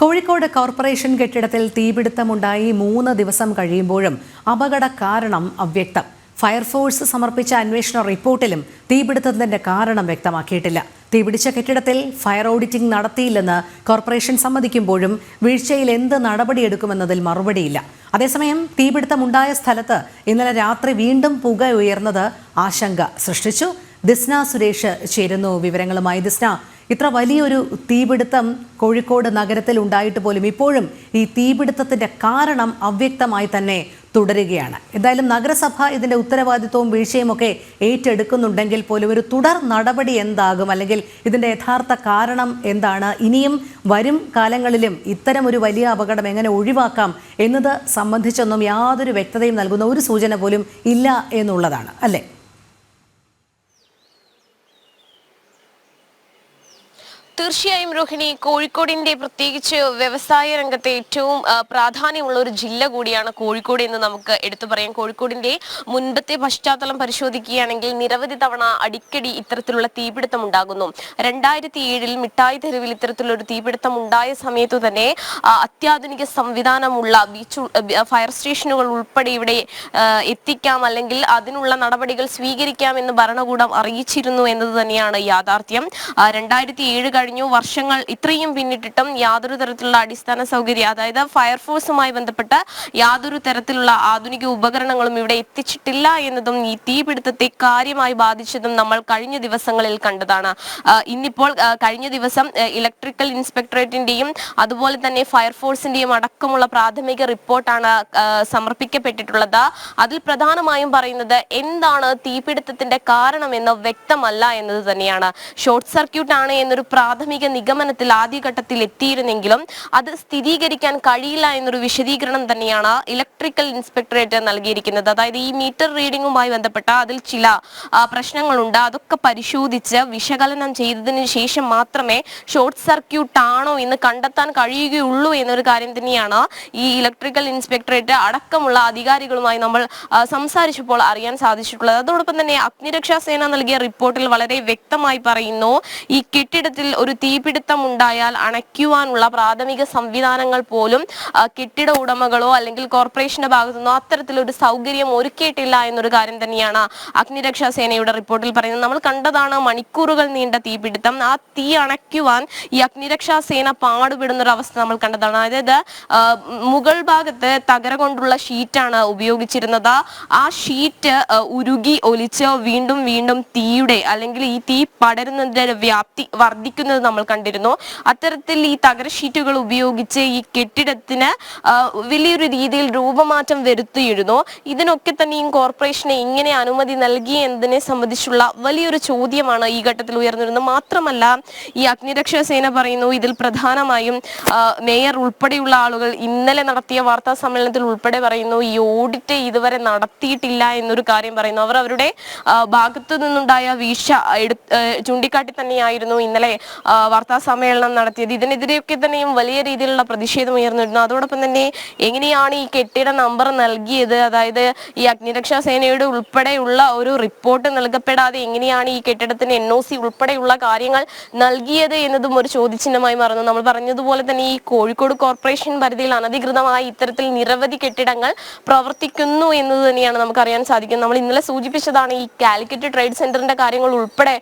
Kozhikode corporation കെട്ടിടത്തിൽ തീപിടുത്തമുണ്ടായി മൂന്ന് ദിവസം കഴിയുമ്പോഴും അപകട കാരണം അവ്യക്തം. ഫയർഫോഴ്സ് സമർപ്പിച്ച അന്വേഷണ റിപ്പോർട്ടിലും തീപിടുത്തത്തിന്റെ കാരണം വ്യക്തമാക്കിയിട്ടില്ല. തീപിടിച്ച കെട്ടിടത്തിൽ ഫയർ ഓഡിറ്റിംഗ് നടത്തിയില്ലെന്ന് കോർപ്പറേഷൻ സമ്മതിക്കുമ്പോഴും വീഴ്ചയിൽ എന്ത് നടപടിയെടുക്കുമെന്നതിൽ മറുപടിയില്ല. അതേസമയം തീപിടുത്തമുണ്ടായ സ്ഥലത്ത് ഇന്നലെ രാത്രി വീണ്ടും പുക ഉയർന്നത് ആശങ്ക സൃഷ്ടിച്ചു. ദിസ്ന സുരേഷ് ചേരുന്നു വിവരങ്ങളുമായി. ദിസ്ന ഇത്ര വലിയൊരു തീപിടുത്തം കോഴിക്കോട് നഗരത്തിൽ ഉണ്ടായിട്ട് പോലും ഇപ്പോഴും ഈ തീപിടുത്തത്തിന്റെ കാരണം അവ്യക്തമായി തന്നെ തുടരുകയാണ്. എന്തായാലും നഗരസഭ ഇതിന്റെ ഉത്തരവാദിത്വവും വീഴ്ചയും ഒക്കെ ഏറ്റെടുക്കുന്നുണ്ടെങ്കിൽ പോലും ഒരു തുടർ നടപടി എന്താകും? അല്ലെങ്കിൽ ഇതിന്റെ യഥാർത്ഥ കാരണം എന്താണ്? ഇനിയും വരും കാലങ്ങളിലും ഇത്തരം ഒരു വലിയ അപകടം എങ്ങനെ ഒഴിവാക്കാം എന്നത് സംബന്ധിച്ചൊന്നും യാതൊരു വ്യക്തതയും നൽകുന്ന ഒരു സൂചന പോലും ഇല്ല എന്നുള്ളതാണ്. അല്ലേ? തീർച്ചയായും രോഹിണി കോഴിക്കോടിന്റെ പ്രത്യേകിച്ച് വ്യവസായ രംഗത്തെ ഏറ്റവും പ്രാധാന്യമുള്ള ഒരു ജില്ല കൂടിയാണ് കോഴിക്കോട് എന്ന് നമുക്ക് എടുത്തു പറയാം. കോഴിക്കോടിന്റെ മുൻപത്തെ പശ്ചാത്തലം പരിശോധിക്കുകയാണെങ്കിൽ നിരവധി തവണ അടിക്കടി ഇത്തരത്തിലുള്ള തീപിടുത്തം ഉണ്ടാകുന്നു. രണ്ടായിരത്തി ഏഴിൽ മിഠായി തെരുവിൽ ഇത്തരത്തിലൊരു തീപിടുത്തം ഉണ്ടായ സമയത്തു തന്നെ അത്യാധുനിക സംവിധാനമുള്ള ബീച്ച് ഫയർ സ്റ്റേഷനുകൾ ഉൾപ്പെടെ ഇവിടെ എത്തിക്കാം അല്ലെങ്കിൽ അതിനുള്ള നടപടികൾ സ്വീകരിക്കാം എന്ന് ഭരണകൂടം അറിയിച്ചിരുന്നു എന്നത് തന്നെയാണ് യാഥാർത്ഥ്യം. രണ്ടായിരത്തി ഏഴ് കഴിഞ്ഞു. വർഷങ്ങൾ ഇത്രയും പിന്നിട്ടിട്ടും യാതൊരു തരത്തിലുള്ള അടിസ്ഥാന സൗകര്യം അതായത് ഫയർഫോഴ്സുമായി ബന്ധപ്പെട്ട് യാതൊരു തരത്തിലുള്ള ആധുനിക ഉപകരണങ്ങളും ഇവിടെ എത്തിച്ചിട്ടില്ല എന്നതും ഈ തീപിടുത്തത്തെ കാര്യമായി ബാധിച്ചതും നമ്മൾ കഴിഞ്ഞ ദിവസങ്ങളിൽ കണ്ടതാണ്. ഇന്നിപ്പോൾ കഴിഞ്ഞ ദിവസം ഇലക്ട്രിക്കൽ ഇൻസ്പെക്ടറേറ്റിന്റെയും അതുപോലെ തന്നെ ഫയർഫോഴ്സിന്റെയും അടക്കമുള്ള പ്രാഥമിക റിപ്പോർട്ടാണ് സമർപ്പിക്കപ്പെട്ടിട്ടുള്ളത്. അതിൽ പ്രധാനമായും പറയുന്നത് എന്താണ് തീപിടുത്തത്തിന്റെ കാരണമെന്ന് വ്യക്തമല്ല എന്നത് തന്നെയാണ്. ഷോർട്ട് സർക്യൂട്ട് ആണ് എന്നൊരു പ്രാഥമിക നിഗമനത്തിൽ ആദ്യഘട്ടത്തിൽ എത്തിയിരുന്നെങ്കിലും അത് സ്ഥിരീകരിക്കാൻ കഴിയില്ല എന്നൊരു വിശദീകരണം തന്നെയാണ് ഇലക്ട്രിക്കൽ ഇൻസ്പെക്ടറേറ്റ് നൽകിയിരിക്കുന്നത്. അതായത് ഈ മീറ്റർ റീഡിംഗുമായി ബന്ധപ്പെട്ട അതിൽ ചില പ്രശ്നങ്ങളുണ്ട്. അതൊക്കെ പരിശോധിച്ച് വിശകലനം ചെയ്തതിന് ശേഷം മാത്രമേ ഷോർട്ട് സർക്യൂട്ട് ആണോ എന്ന് കണ്ടെത്താൻ കഴിയുകയുള്ളൂ എന്നൊരു കാര്യം തന്നെയാണ് ഈ ഇലക്ട്രിക്കൽ ഇൻസ്പെക്ടറേറ്റ് അടക്കമുള്ള അധികാരികളുമായി നമ്മൾ സംസാരിച്ചപ്പോൾ അറിയാൻ സാധിച്ചിട്ടുള്ളത്. അതോടൊപ്പം തന്നെ അഗ്നിരക്ഷാ സേന നൽകിയ റിപ്പോർട്ടിൽ വളരെ വ്യക്തമായി പറയുന്നു ഈ കെട്ടിടത്തിൽ ഒരു തീപിടുത്തം ഉണ്ടായാൽ അണയ്ക്കുവാനുള്ള പ്രാഥമിക സംവിധാനങ്ങൾ പോലും കെട്ടിട ഉടമകളോ അല്ലെങ്കിൽ കോർപ്പറേഷന്റെ ഭാഗത്തുനിന്നോ അത്തരത്തിലൊരു സൗകര്യം ഒരുക്കിയിട്ടില്ല എന്നൊരു കാര്യം തന്നെയാണ് അഗ്നിരക്ഷാ സേനയുടെ റിപ്പോർട്ടിൽ പറയുന്നത്. നമ്മൾ കണ്ടതാണ് മണിക്കൂറുകൾ നീണ്ട തീപിടുത്തം. ആ തീ അണയ്ക്കുവാൻ ഈ അഗ്നിരക്ഷാ സേന പാടുപെടുന്ന ഒരു അവസ്ഥ നമ്മൾ കണ്ടതാണ്. അതായത് മുകൾ ഭാഗത്ത് തകര കൊണ്ടുള്ള ഷീറ്റാണ് ഉപയോഗിച്ചിരുന്നത്. ആ ഷീറ്റ് ഉരുകി ഒലിച്ച് വീണ്ടും വീണ്ടും തീയുടെ അല്ലെങ്കിൽ ഈ തീ പടരുന്നതിന്റെ വ്യാപ്തി വർദ്ധിക്കുന്നത് നമ്മൾ കണ്ടിരുന്നു. അത്തരത്തിൽ ഈ തകര ഷീറ്റുകൾ ഉപയോഗിച്ച് ഈ കെട്ടിടത്തിന് വലിയൊരു രീതിയിൽ രൂപമാറ്റം വരുത്തിയിരുന്നു. ഇതിനൊക്കെ തന്നെയും കോർപ്പറേഷനെ ഇങ്ങനെ അനുമതി നൽകി എന്നതിനെ സംബന്ധിച്ചുള്ള വലിയൊരു ചോദ്യമാണ് ഈ ഘട്ടത്തിൽ ഉയർന്നിരുന്നത്. മാത്രമല്ല ഈ അഗ്നിരക്ഷാ സേന പറയുന്നു ഇതിൽ പ്രധാനമായും മേയർ ഉൾപ്പെടെയുള്ള ആളുകൾ ഇന്നലെ നടത്തിയ വാർത്താ സമ്മേളനത്തിൽ ഉൾപ്പെടെ പറയുന്നു ഈ ഓഡിറ്റ് ഇതുവരെ നടത്തിയിട്ടില്ല എന്നൊരു കാര്യം പറയുന്നു. അവർ അവരുടെ ഭാഗത്തു നിന്നുണ്ടായ വീഴ്ച ചൂണ്ടിക്കാട്ടി തന്നെയായിരുന്നു. ഇന്നലെ വാർത്താ സമ്മേളനം നടത്തിയത്. ഇതിനെതിരെയൊക്കെ തന്നെയും വലിയ രീതിയിലുള്ള പ്രതിഷേധം ഉയർന്നിരുന്നു. അതോടൊപ്പം തന്നെ എങ്ങനെയാണ് ഈ കെട്ടിട നമ്പർ നൽകിയത്? അതായത് ഈ അഗ്നിരക്ഷാ സേനയുടെ ഉൾപ്പെടെയുള്ള ഒരു റിപ്പോർട്ട് നൽകപ്പെടാതെ എങ്ങനെയാണ് ഈ കെട്ടിടത്തിന് എൻ ഒ സി ഉൾപ്പെടെയുള്ള കാര്യങ്ങൾ നൽകിയത് എന്നതും ഒരു ചോദ്യചിഹ്നമായി മാറുന്നു. നമ്മൾ പറഞ്ഞതുപോലെ തന്നെ ഈ കോഴിക്കോട് കോർപ്പറേഷൻ പരിധിയിൽ അനധികൃതമായി ഇത്തരത്തിൽ നിരവധി കെട്ടിടങ്ങൾ പ്രവർത്തിക്കുന്നു എന്നത് തന്നെയാണ് നമുക്കറിയാൻ സാധിക്കുന്നത്. നമ്മൾ ഇന്നലെ സൂചിപ്പിച്ചതാണ് ഈ കാലിക്കറ്റ് ട്രേഡ് സെന്ററിന്റെ കാര്യങ്ങൾ ഉൾപ്പെടെ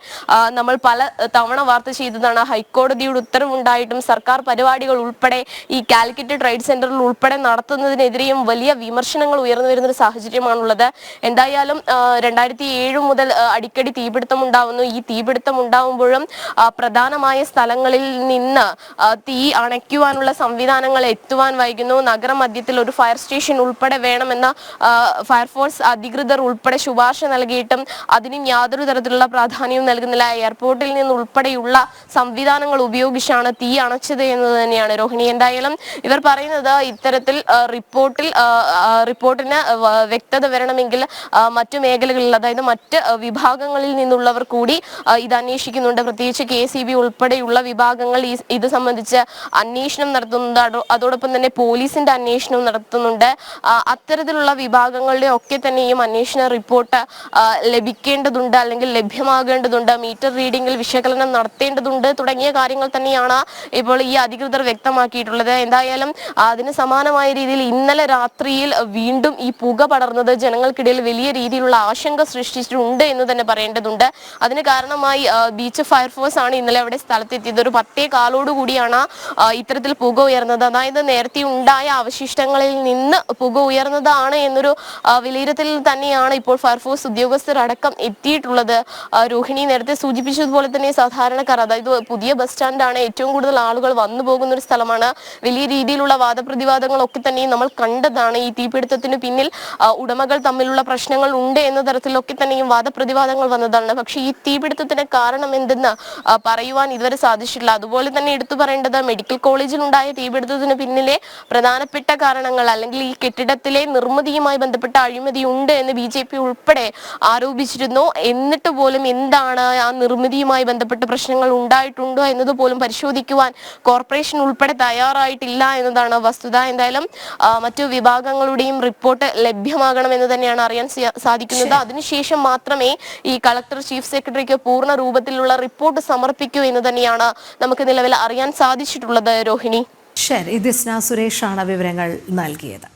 നമ്മൾ പല തവണ വാർത്ത ചെയ്തതാണ്. ഹൈക്കോടതിയുടെ ഉത്തരവുണ്ടായിട്ടും സർക്കാർ പരിപാടികൾ ഉൾപ്പെടെ ഈ കാലിക്കറ്റ് ട്രേഡ് സെന്ററിൽ ഉൾപ്പെടെ നടത്തുന്നതിനെതിരെയും വലിയ വിമർശനങ്ങൾ ഉയർന്നു വരുന്ന ഒരു സാഹചര്യമാണുള്ളത്. എന്തായാലും രണ്ടായിരത്തി ഏഴ് മുതൽ അടിക്കടി തീപിടുത്തം ഉണ്ടാവുന്നു ഈ തീപിടുത്തം ഉണ്ടാവുമ്പോഴും പ്രധാനമായ സ്ഥലങ്ങളിൽ നിന്ന് തീ അണയ്ക്കുവാനുള്ള സംവിധാനങ്ങൾ എത്തുവാൻ വൈകുന്നു. നഗരമധ്യത്തിൽ ഒരു ഫയർ സ്റ്റേഷൻ ഉൾപ്പെടെ വേണമെന്ന ഫയർഫോഴ്സ് അധികൃതർ ഉൾപ്പെടെ ശുപാർശ നൽകിയിട്ടും അതിനും യാതൊരു തരത്തിലുള്ള പ്രാധാന്യവും നൽകുന്നില്ല. എയർപോർട്ടിൽ നിന്ന് ഉൾപ്പെടെയുള്ള സംവിധാനങ്ങൾ ഉപയോഗിച്ചാണ് തീ അണച്ചത് എന്ന് തന്നെയാണ് രോഹിണി. എന്തായാലും ഇവർ പറയുന്നത് ഇത്തരത്തിൽ റിപ്പോർട്ടിൽ റിപ്പോർട്ടിന് വ്യക്തത വരണമെങ്കിൽ മറ്റു മേഖലകളിൽ അതായത് മറ്റ് വിഭാഗങ്ങളിൽ നിന്നുള്ളവർ കൂടി ഇത് അന്വേഷിക്കുന്നുണ്ട്. പ്രത്യേകിച്ച് കെ സി ബി ഉൾപ്പെടെയുള്ള വിഭാഗങ്ങൾ ഇത് സംബന്ധിച്ച് അന്വേഷണം നടത്തുന്നുണ്ട്. അതോടൊപ്പം തന്നെ പോലീസിന്റെ അന്വേഷണവും നടത്തുന്നുണ്ട്. അത്തരത്തിലുള്ള വിഭാഗങ്ങളുടെ ഒക്കെ തന്നെയും അന്വേഷണ റിപ്പോർട്ട് ലഭിക്കേണ്ടതുണ്ട് അല്ലെങ്കിൽ ലഭ്യമാകേണ്ടതുണ്ട്. മീറ്റർ റീഡിംഗിൽ വിശകലനം നടത്തേണ്ടതുണ്ട്. തുടങ്ങിയ കാര്യങ്ങൾ തന്നെയാണ് ഇപ്പോൾ ഈ അധികൃതർ വ്യക്തമാക്കിയിട്ടുള്ളത്. എന്തായാലും അതിന് സമാനമായ രീതിയിൽ ഇന്നലെ രാത്രിയിൽ വീണ്ടും ഈ പുക പടർന്നത് ജനങ്ങൾക്കിടയിൽ വലിയ രീതിയിലുള്ള ആശങ്ക സൃഷ്ടിച്ചിട്ടുണ്ട് എന്ന് തന്നെ പറയേണ്ടതുണ്ട്. അതിന് കാരണമായി ബീച്ച് ഫയർഫോഴ്സ് ആണ് ഇന്നലെ അവിടെ സ്ഥലത്തെത്തിയത്. ഒരു പത്തേ കാലോട് കൂടിയാണ് ആ, ഇത്തരത്തിൽ പുക ഉയർന്നത്. അതായത് നേരത്തെ ഉണ്ടായ അവശിഷ്ടങ്ങളിൽ നിന്ന് പുക ഉയർന്നതാണ് എന്നൊരു വിലയിരുത്തൽ തന്നെയാണ് ഇപ്പോൾ ഫയർഫോഴ്സ് ഉദ്യോഗസ്ഥരടക്കം എത്തിയിട്ടുള്ളത്. രോഹിണി നേരത്തെ സൂചിപ്പിച്ചതുപോലെ തന്നെ സാധാരണക്കാർ അതായത് പുതിയ ബസ് സ്റ്റാൻഡാണ് ഏറ്റവും കൂടുതൽ ആളുകൾ വന്നു പോകുന്ന ഒരു സ്ഥലമാണ്. വലിയ രീതിയിലുള്ള വാദപ്രതിവാദങ്ങളൊക്കെ തന്നെ നമ്മൾ കണ്ടതാണ്. ഈ തീപിടുത്തത്തിന് പിന്നിൽ ഉടമകൾ തമ്മിലുള്ള പ്രശ്നങ്ങൾ ഉണ്ട് എന്ന തരത്തിലൊക്കെ തന്നെയും വാദപ്രതിവാദങ്ങൾ വന്നതാണ്. പക്ഷേ ഈ തീപിടുത്തത്തിന് കാരണം എന്തെന്ന് പറയുവാൻ ഇതുവരെ സാധിച്ചിട്ടില്ല. അതുപോലെ തന്നെ എടുത്തു പറയേണ്ടത് മെഡിക്കൽ കോളേജിൽ ഉണ്ടായ തീപിടുത്തത്തിന് പിന്നിലെ പ്രധാനപ്പെട്ട കാരണങ്ങൾ അല്ലെങ്കിൽ ഈ കെട്ടിടത്തിലെ നിർമ്മിതിയുമായി ബന്ധപ്പെട്ട അഴിമതി ഉണ്ട് എന്ന് ബി ജെ പി ഉൾപ്പെടെ ആരോപിച്ചിരുന്നു. എന്നിട്ട് പോലും എന്താണ് ആ നിർമ്മിതിയുമായി ബന്ധപ്പെട്ട പ്രശ്നങ്ങൾ ഉണ്ടായിട്ടുണ്ടോ എന്നത് പോലും പരിശോധിക്കുവാൻ കോർപ്പറേഷൻ ഉൾപ്പെടെ തയ്യാറായിട്ടില്ല എന്നതാണ് വസ്തുത. എന്തായാലും മറ്റു വിഭാഗങ്ങളുടെയും റിപ്പോർട്ട് ലഭ്യമാകണമെന്ന് തന്നെയാണ് അറിയാൻ സാധിക്കുന്നത്. അതിനുശേഷം മാത്രമേ ഈ കളക്ടർ ചീഫ് സെക്രട്ടറിക്ക് പൂർണ രൂപത്തിലുള്ള റിപ്പോർട്ട് സമർപ്പിക്കൂ എന്ന് തന്നെയാണ് നമുക്ക് നിലവിൽ അറിയാൻ സാധിച്ചിട്ടുള്ളത് രോഹിണി. ശരി. ദിസ്ന സുരേഷാണ് വിവരങ്ങൾ നൽകിയത്.